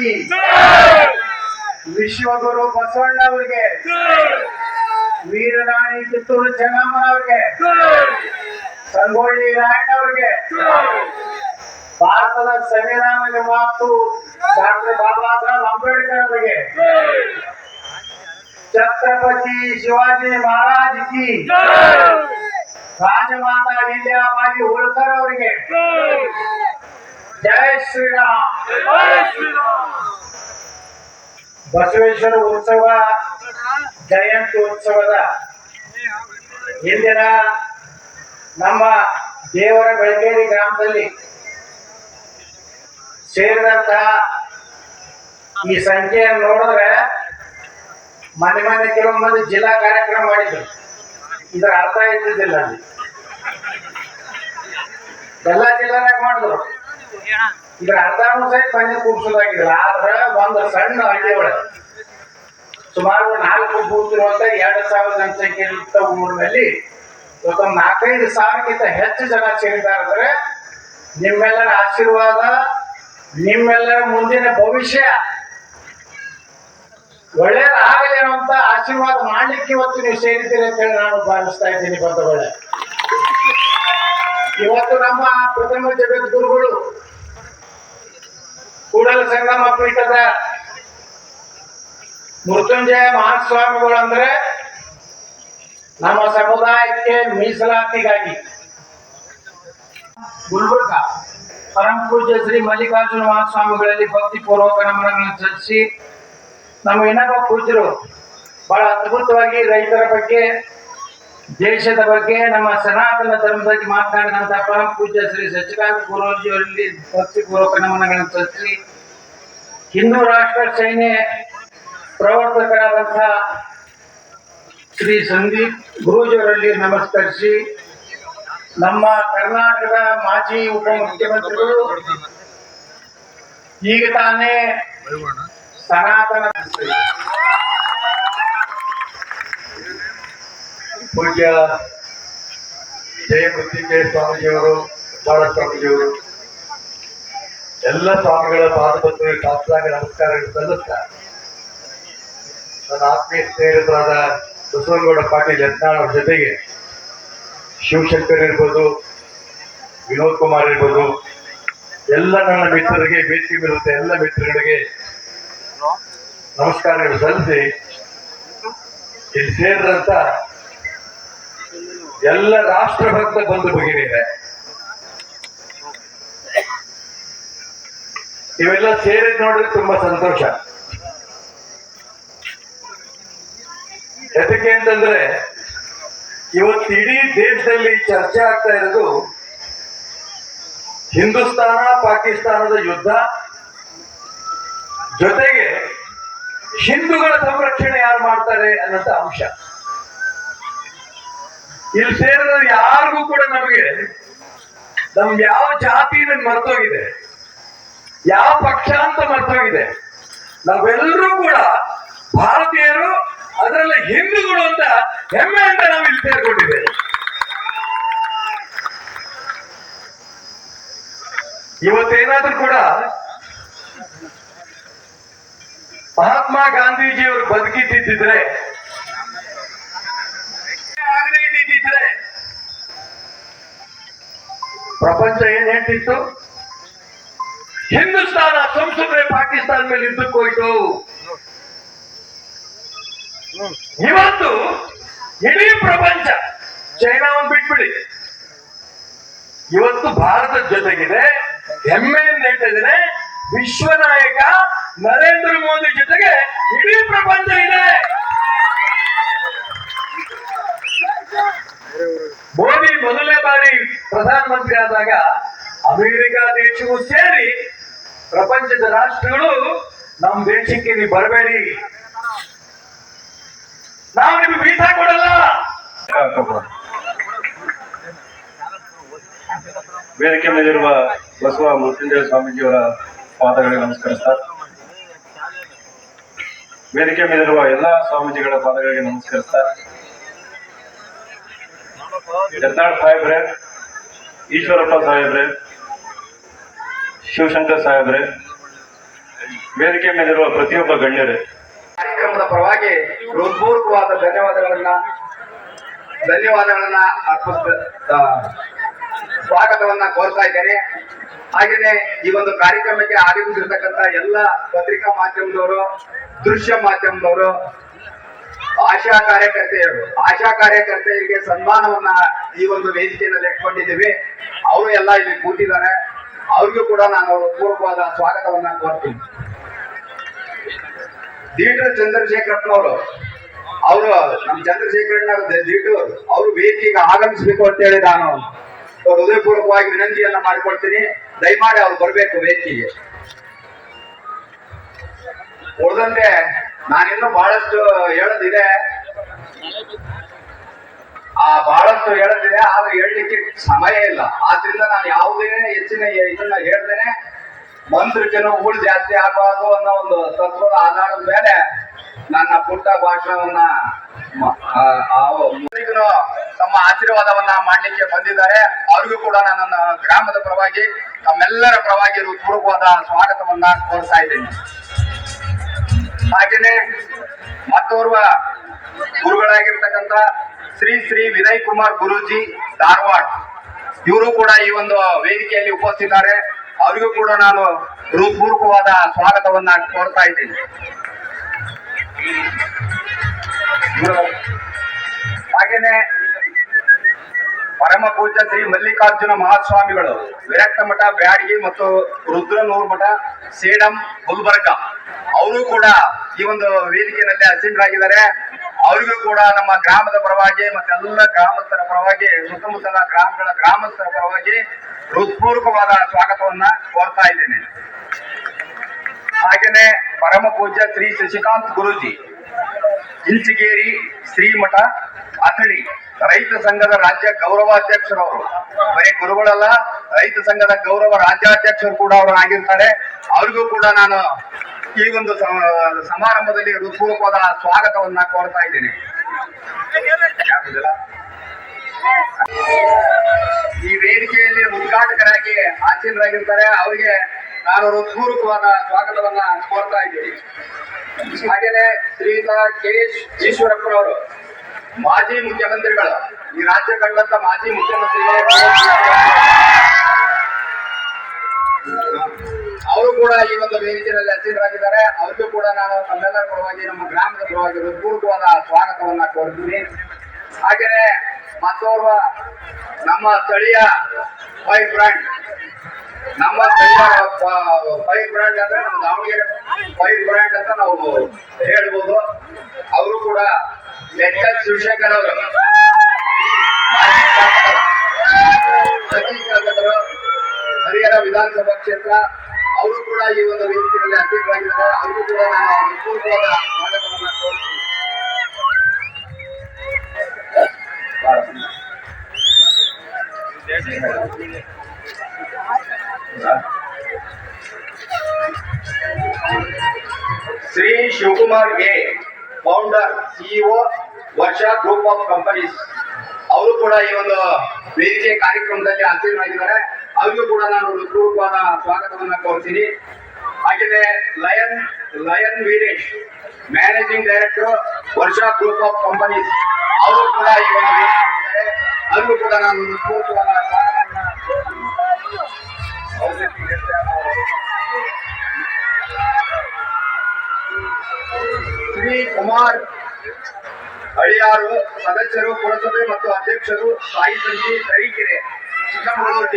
ಭಾರತ್ ಮಾತಾ ಕಿ ವಿಶ್ವಗುರು ಬಸವಣ್ಣವ್ರಿಗೆ ವೀರರಾಣಿ ಕಿತ್ತೂರು ಚೆನ್ನಮ್ಮನವ್ರಿಗೆ ಸಂಗೊಳ್ಳಿ ರಾಯಣ್ಣವ್ರಿಗೆ ಭಾರತದ ಸಂವಿಧಾನದ ಮಾತು ಡಾಕ್ಟರ್ ಬಾಬಾ ಸಾಹೇಬ್ ಅಂಬೇಡ್ಕರ್ ಅವರಿಗೆ ಛತ್ರಪತಿ ಶಿವಾಜಿ ಮಹಾರಾಜ್ ಕಿ ರಾಜಮಾತಾ ವಿದ್ಯಾಬಾಯಿ ಹೋಳ್ಕರ್ ಅವರಿಗೆ ಜೈ ಶ್ರೀರಾಮ್ ಬಸವೇಶ್ವರ ಉತ್ಸವ, ಜಯಂತಿ ಉತ್ಸವದ ಇಂದಿನ ನಮ್ಮ ದೇವರ ಬೆಳಗೇರಿ ಗ್ರಾಮದಲ್ಲಿ ಸೇರಿದಂತ ಈ ಸಂಖ್ಯೆಯನ್ನು ನೋಡಿದ್ರೆ ಮನೆ ಮನೆ ಕೆಲವೊಂದು ಜಿಲ್ಲಾ ಕಾರ್ಯಕ್ರಮ ಮಾಡಿದ್ರು. ಇದರ ಅರ್ಥ ಇದ್ದಿದ್ದಿಲ್ಲ ಅಲ್ಲಿ. ಎಲ್ಲ ಜಿಲ್ಲಾನಾಗ ಮಾಡಿದ್ರು. ಇದ್ರ ಅರ್ಧನೂ ಸಹಿತ ಮನೆ ಕೂಡ್ಸೋದಾಗಿಲ್ಲ ಆದ್ರ ಒಂದು ಸಣ್ಣ ಹಳ್ಳಿ ಸುಮಾರು ನಾಲ್ಕು ಕೂತಿರುವಂತ ಎರಡು ಸಾವಿರ ಜನಸಂಖ್ಯೆ ಊರಿನಲ್ಲಿ ಇವತ್ತೊಂದು ನಾಲ್ಕೈದು ಸಾವಿರಕ್ಕಿಂತ ಹೆಚ್ಚು ಜನ ಸೇರಿದ್ದಾರೆ ಅಂದ್ರೆ ನಿಮ್ಮೆಲ್ಲರ ಆಶೀರ್ವಾದ, ನಿಮ್ಮೆಲ್ಲರ ಮುಂದಿನ ಭವಿಷ್ಯ. ಒಳ್ಳೇದಾಗಲಿ ಅಂತ ಆಶೀರ್ವಾದ ಮಾಡ್ಲಿಕ್ಕೆ ಇವತ್ತು ನೀವು ಸೇರಿದ್ದೀರಿ ಅಂತ ಹೇಳಿ ನಾನು ಭಾವಿಸ್ತಾ ಇದ್ದೀನಿ ಬಂಧುಗಳೇ ಇವತ್ತು ನಮ್ಮ ಪ್ರಥಮ ಜಗದ್ಗುರುಗಳು ಕೂಡಲ ಸಂಗಮ ಪೀಠದ ಮೃತ್ಯುಂಜಯ ಮಹಾಸ್ವಾಮಿಗಳಂದ್ರೆ ನಮ್ಮ ಸಮುದಾಯಕ್ಕೆ ಮೀಸಲಾತಿಗಾಗಿ. ಗುಲ್ಬರ್ಗ ಪರಮ ಪೂಜ್ಯ ಶ್ರೀ ಮಲ್ಲಿಕಾರ್ಜುನ ಮಹಾಸ್ವಾಮಿಗಳಲ್ಲಿ ಭಕ್ತಿ ಪೂರ್ವಕ ನಮ್ಮನ್ನು ಚರ್ಚಿಸಿ ನಮ್ಮ ಇನ್ನೊಬ್ಬ ಪೂಜ್ಯರು ಬಹಳ ಅದ್ಭುತವಾಗಿ ರೈತರ ಬಗ್ಗೆ ದೇಶದ ಬಗ್ಗೆ ನಮ್ಮ ಸನಾತನ ಧರ್ಮದಲ್ಲಿ ಬಗ್ಗೆ ಮಾತನಾಡಿದಂತ ಪರಮ ಪೂಜ್ಯ ಶ್ರೀ ಸಚಿಕಾಂತ್ ಗುರೂಜಿ ಅವರಲ್ಲಿ ಭಕ್ತಿ ಪೂರ್ವಕ ನಮನಗಳನ್ನು ಸಲ್ಲಿಸಿ. ಹಿಂದೂ ರಾಷ್ಟ್ರ ಸೈನ್ಯ ಪ್ರವರ್ತಕರಾದಂತಹ ಶ್ರೀ ಸಂದೀಪ್ ಗುರೂಜಿಯವರಲ್ಲಿ ನಮಸ್ಕರಿಸಿ. ನಮ್ಮ ಕರ್ನಾಟಕದ ಮಾಜಿ ಉಪಮುಖ್ಯಮಂತ್ರಿಗಳು ಈಗ ತಾನೇ ಸನಾತನ ಪೂಜ್ಯ ಜಯ ಮೃತ್ಯುಂಜಯ ಸ್ವಾಮೀಜಿಯವರು ಬಾಳ ಸ್ವಾಮೀಜಿಯವರು, ಎಲ್ಲ ಸ್ವಾಮಿಗಳ ಪಾದಪತ್ರ ಶಾಸ್ತ್ರಾಂಗ ನಮಸ್ಕಾರ ಸಲ್ಲುತ್ತಾ ನನ್ನ ಆತ್ಮೀಯ ಸ್ನೇಹಿತರಾದ ಬಸವನಗೌಡ ಪಾಟೀಲ್ ಯತ್ನಾಳ ಜೊತೆಗೆ ಶಿವಶಂಕರ್ ಇರ್ಬೋದು, ವಿನೋದ್ ಕುಮಾರ್ ಇರ್ಬೋದು, ಎಲ್ಲ ನನ್ನ ಮಿತ್ರರಿಗೆ ಭೇಟಿ ಬೀರುತ್ತೆ ಎಲ್ಲ ಮಿತ್ರಗಳಿಗೆ ನಮಸ್ಕಾರಗಳು ಸಲ್ಲಿಸಿ ಇಲ್ಲಿ ಸೇರಿದಂತ ಎಲ್ಲ ರಾಷ್ಟ್ರಭಕ್ತ ಬಂದು ಬಗೆಯಿದೆ ಇವೆಲ್ಲ ಸೇರಿದ್ ನೋಡಿದ್ರೆ ತುಂಬಾ ಸಂತೋಷ. ಎದಕ್ಕೆ ಅಂತಂದ್ರೆ, ಇವತ್ತು ಇಡೀ ದೇಶದಲ್ಲಿ ಚರ್ಚೆ ಆಗ್ತಾ ಇರೋದು ಹಿಂದೂಸ್ತಾನ, ಪಾಕಿಸ್ತಾನದ ಯುದ್ಧ, ಜೊತೆಗೆ ಹಿಂದೂಗಳ ಸಂರಕ್ಷಣೆ ಯಾರು ಮಾಡ್ತಾರೆ ಅನ್ನೋಂಥ ಅಂಶ. ಇಲ್ಲಿ ಸೇರಿದ ಯಾರಿಗೂ ಕೂಡ ನಮಗೆ ನಮ್ಗೆ ಯಾವ ಜಾತಿ ಮರ್ತೋಗಿದೆ, ಯಾವ ಪಕ್ಷ ಅಂತ ಮರ್ತೋಗಿದೆ, ನಾವೆಲ್ಲರೂ ಕೂಡ ಭಾರತೀಯರು ಅದರಲ್ಲಿ ಹಿಂದೂಗಳು ಅಂತ ಹೆಮ್ಮೆ ಅಂತ ನಾವು ಇಲ್ಲಿ ಸೇರ್ಕೊಂಡಿದ್ದೇವೆ. ಇವತ್ತೇನಾದ್ರೂ ಕೂಡ ಮಹಾತ್ಮ ಗಾಂಧೀಜಿಯವರು ಬದುಕಿದ್ದಿದ್ರೆ ಪ್ರಪಂಚ ಏನ್ ಹೇಳ್ತಿತ್ತು? ಹಿಂದೂಸ್ತಾನ, ಸಂಸದ್ರೆ ಪಾಕಿಸ್ತಾನ ಮೇಲೆ ಯುದ್ಧಕ್ಕೆ ಇವತ್ತು ಇಡೀ ಪ್ರಪಂಚ ಚೈನಾವನ್ನು ಬಿಟ್ಬಿಡಿ. ಇವತ್ತು ಭಾರತದ ಜೊತೆಗಿದೆ ಹೆಮ್ಮೆಯಿಂದ ಹೇಳ್ತಿದ್ದೇನೆ ವಿಶ್ವ ನಾಯಕ ನರೇಂದ್ರ ಮೋದಿ ಜೊತೆಗೆ ಇಡೀ ಪ್ರಪಂಚ ಇದೆ ಮೋದಿ ಮೊದಲನೇ ಬಾರಿ ಪ್ರಧಾನಮಂತ್ರಿ ಆದಾಗ ಅಮೆರಿಕ ದೇಶವೂ ಸೇರಿ ಪ್ರಪಂಚದ ರಾಷ್ಟ್ರಗಳು ನಮ್ಮ ದೇಶಕ್ಕೆ ನೀವು ಬರಬೇಡಿ. ನಾವು ನಿಮ್ಗೆ ವೀಸಾ ಕೊಡಲ್ಲ. ವೇದಿಕೆ ಮೇಲಿರುವ ಬಸವ ಮೃತ್ಯುಂಜಯ ಸ್ವಾಮೀಜಿಯವರ ಪಾದಗಳಿಗೆ ನಮಸ್ಕರಿಸ್ತಾ ವೇದಿಕೆ ಮೇಲಿರುವ ಎಲ್ಲಾ ಸ್ವಾಮೀಜಿಗಳ ಪಾದಗಳಿಗೆ ನಮಸ್ಕರಿಸ್ತಾ ಸಾಹೇಬ್ರೆ ಈಶ್ವರಪ್ಪ ಸಾಹೇಬ್ರೆ, ಶಿವಶಂಕರ್ ಸಾಹೇಬ್ರೆ, ವೇದಿಕೆ ಮೇಲಿರುವ ಪ್ರತಿಯೊಬ್ಬ ಗಣ್ಯರೇ. ಕಾರ್ಯಕ್ರಮದ ಪರವಾಗಿ ಹೃತ್ಪೂರ್ವಕವಾದ ಧನ್ಯವಾದಗಳನ್ನ ಧನ್ಯವಾದಗಳನ್ನ ಅರ್ಪಿಸ್ತ ಸ್ವಾಗತವನ್ನ ಕೋರ್ತಾ ಇದ್ದೇನೆ. ಹಾಗೇನೆ ಈ ಒಂದು ಕಾರ್ಯಕ್ರಮಕ್ಕೆ ಆಗಮಿಸಿರ್ತಕ್ಕಂಥ ಎಲ್ಲ ಪತ್ರಿಕಾ ಮಾಧ್ಯಮದವರು, ದೃಶ್ಯ ಮಾಧ್ಯಮದವರು ಆಶಾ ಕಾರ್ಯಕರ್ತೆಯರು, ಆಶಾ ಕಾರ್ಯಕರ್ತೆಯರಿಗೆ ಸನ್ಮಾನವನ್ನ ಈ ಒಂದು ವೇದಿಕೆಯಲ್ಲಿ ಇಟ್ಕೊಂಡಿದ್ದೀವಿ. ಅವರು ಎಲ್ಲ ಇಲ್ಲಿ ಕೂತಿದ್ದಾರೆ. ಅವ್ರಿಗೂ ಕೂಡ ನಾನು ಪೂರ್ವಕವಾದ ಸ್ವಾಗತವನ್ನ ಕೋರ್ತೀನಿ. ದೀಟರ್ ಚಂದ್ರಶೇಖರಪ್ಪನವರು, ಅವರು ನಮ್ ಚಂದ್ರಶೇಖರಣ್ಣವ್ರ ದೀಟು ಅವರು ವೇದಿಕೆಗೆ ಆಗಮಿಸಬೇಕು ಅಂತ ಹೇಳಿ ನಾನು ಹೃದಯಪೂರ್ವಕವಾಗಿ ವಿನಂತಿಯನ್ನ ಮಾಡಿಕೊಡ್ತೀನಿ. ದಯಮಾಡಿ ಅವ್ರು ಬರಬೇಕು ವೇದಿಕೆಗೆ. ಉಳಿದಂತೆ ನಾನಿನ್ನೂ ಬಹಳಷ್ಟು ಹೇಳೋದಿದೆ. ಆ ಬಹಳಷ್ಟು ಹೇಳದಿದೆ, ಆದ್ರೆ ಹೇಳಲಿಕ್ಕೆ ಸಮಯ ಇಲ್ಲ. ಆದ್ರಿಂದ ನಾನು ಯಾವುದೇ ಹೆಚ್ಚಿನ ಇದನ್ನ ಹೇಳ್ತೇನೆ. ಮಂತ್ರಿಕನು ಊಳು ಜಾಸ್ತಿ ಆಗಬಾರ್ದು ಅನ್ನೋ ಒಂದು ತತ್ವದ ಆಧಾರದ ಮೇಲೆ ನನ್ನ ಪುಟ್ಟ ಭಾಷಣವನ್ನ ತಮ್ಮ ಆಶೀರ್ವಾದವನ್ನ ಮಾಡ್ಲಿಕ್ಕೆ ಬಂದಿದ್ದಾರೆ. ಅವ್ರಿಗೂ ಕೂಡ ನನ್ನ ಗ್ರಾಮದ ಪರವಾಗಿ, ತಮ್ಮೆಲ್ಲರ ಪರವಾಗಿ ಹೃತ್ಪೂರ್ವಕವಾದ ಸ್ವಾಗತವನ್ನ ಕೋರ್ತಾ ಇದ್ದೀನಿ. ಹಾಗೇನೆ ಮತ್ತೋರ್ವ ಗುರುಗಳಾಗಿರ್ತಕ್ಕಂಥ ಶ್ರೀ ಶ್ರೀ ವಿನಯ್ ಕುಮಾರ್ ಗುರೂಜಿ, ಧಾರವಾಡ. ಇವರು ಕೂಡ ಈ ಒಂದು ವೇದಿಕೆಯಲ್ಲಿ ಉಪಸ್ಥಿತಾರೆ ಅವರಿಗೂ ಕೂಡ ನಾನು ಹೃತ್ಪೂರ್ವಕವಾದ ಸ್ವಾಗತವನ್ನ ಕೋರ್ತಾ ಇದ್ದೀನಿ. ಹಾಗೇನೆ ಪರಮ ಪೂಜ್ಯ ಶ್ರೀ ಮಲ್ಲಿಕಾರ್ಜುನ ಮಹಾಸ್ವಾಮಿಗಳು, ವಿರಕ್ತ ಮಠ, ಬ್ಯಾಡಗಿ ಮತ್ತು ರುದ್ರನೂರ್ ಮಠ, ಸೇಡಂ, ಗುಲ್ಬರ್ಗ. ಅವರು ಕೂಡ ಈ ಒಂದು ವೇದಿಕೆಯಲ್ಲಿ ಅಸೀನರಾಗಿದ್ದಾರೆ ಅವರಿಗೂ ಕೂಡ ನಮ್ಮ ಗ್ರಾಮದ ಪರವಾಗಿ ಮತ್ತೆಲ್ಲ ಗ್ರಾಮಸ್ಥರ ಪರವಾಗಿ, ಸುತ್ತಮುತ್ತಲ ಗ್ರಾಮಗಳ ಗ್ರಾಮಸ್ಥರ ಪರವಾಗಿ ಹೃತ್ಪೂರ್ವಕವಾದ ಸ್ವಾಗತವನ್ನ ಕೋರ್ತಾ ಇದ್ದೇನೆ. ಹಾಗೇನೆ ಪರಮ ಪೂಜ್ಯ ಶ್ರೀ ಶಶಿಕಾಂತ್ ಗುರುಜಿ ಇಂಚಿಗೇರಿ ಶ್ರೀಮಠ ಅಥಣಿ, ರೈತ ಸಂಘದ ರಾಜ್ಯ ಗೌರವಾಧ್ಯಕ್ಷರವರು. ಬರೀ ಗುರುಗಳಲ್ಲ, ರೈತ ಸಂಘದ ಗೌರವ ರಾಜ್ಯಾಧ್ಯಕ್ಷರು ಕೂಡ ಅವರು ಆಗಿರ್ತಾರೆ. ಅವ್ರಿಗೂ ಕೂಡ ನಾನು ಈ ಒಂದು ಸಮಾರಂಭದಲ್ಲಿ ಹೃತ್ಪೂರ್ವಕವಾದ ಸ್ವಾಗತವನ್ನ ಕೋರ್ತಾ ಇದ್ದೇನೆ? ಈ ವೇದಿಕೆಯಲ್ಲಿ ಉದ್ಘಾಟಕರಾಗಿ ಆಸೀನರಾಗಿರ್ತಾರೆ ಅವರಿಗೆ ನಾನು ಹೃತ್ಪೂರ್ವಕವಾದ ಸ್ವಾಗತವನ್ನ ಕೋರ್ತಾ ಇದ್ದೀನಿ. ಹಾಗೇನೆ ಶ್ರೀಯುತ ಕೆ ಈಶ್ವರಪ್ಪನವರು ಮಾಜಿ ಮುಖ್ಯಮಂತ್ರಿಗಳು. ಈ ರಾಜ್ಯ ಕಂಡಂತ ಮಾಜಿ ಮುಖ್ಯಮಂತ್ರಿಗಳು ಅವರು ಕೂಡ ವೇದಿಕೆಯಲ್ಲಿ ಹಸಿರಾಗಿದ್ದಾರೆ ಅವ್ರಿಗೂ ಕೂಡ ನಾನು ತಮ್ಮೆಲ್ಲರ ಪರವಾಗಿ ನಮ್ಮ ಗ್ರಾಮದ ಪರವಾಗಿ ಹೃತ್ಪೂರ್ವಕವಾದ ಸ್ವಾಗತವನ್ನ ಕೋರ್ತೀನಿ ಹಾಗೆಯೇ ಮತ್ತೋರ್ವ ನಮ್ಮ ಸ್ಥಳೀಯ ಫೈವ್ ಬ್ರಾಂಡ್ ನಮ್ಮ ಸ್ಥಳೀಯ ಫೈರ್ ಬ್ರ್ಯಾಂಡ್ ಅಂದ್ರೆ ನಮ್ಮ ದಾವಣಗೆರೆ ಫೈವ್ ಬ್ರಾಂಡ್ ಅಂತ ನಾವು ಹೇಳ್ಬೋದು. ಅವರು ಕೂಡ ಎಚ್ ಎಸ್ ಶಿವಶಂಕರ್ ಅವರು ಹರಿಹರ ವಿಧಾನಸಭಾ ಕ್ಷೇತ್ರ ಅವರು ಕೂಡ ಈ ಒಂದು ವೇದಿಕೆಯಲ್ಲಿ ಅಧ್ಯಕ್ಷರಾಗಿದ್ದಾರೆ ಅವರು ಕೂಡ ನಾನು ಹೃತ್ಪೂರ್ವಕವಾದ ಸ್ವಾಗತವನ್ನು Shri ಶಿವಕುಮಾರ್ಗೆ founder CEO Varsha group of companies ಅವರು ಕೂಡ ಈ ಒಂದು ವೇದಿಕೆ ಕಾರ್ಯಕ್ರಮದಲ್ಲಿ ಆಸೀನರಾಗಿದ್ದಾರೆ. ಅವ್ರಿಗೂ ಕೂಡ ನಾನು ಹೃತ್ಪೂರ್ವಕವಾದ ಸ್ವಾಗತವನ್ನ ಕೋರ್ತೀನಿ ಹಾಗೆಯೇ lion lion Veeresh managing director Varsha group of companies ಅವರು ಕೂಡ ಈ ಒಂದು ವೇದಿಕೆಯಲ್ಲಿದ್ದಾರೆ. ಅವ್ರಿಗೂ ಕೂಡ ನಾನು ಹೃತ್ಪೂರ್ವಕವಾದ ಶ್ರೀ ಕುಮಾರ್ ಅಳಿಯಾರು, ಸದಸ್ಯರು, ಪುರಸಭೆ ಮತ್ತು ಅಧ್ಯಕ್ಷರು, ಸಾಯಿ ಸಂಜಿ ತರೀಕೆರೆ, ಚಿಕ್ಕಮಗಳೂರು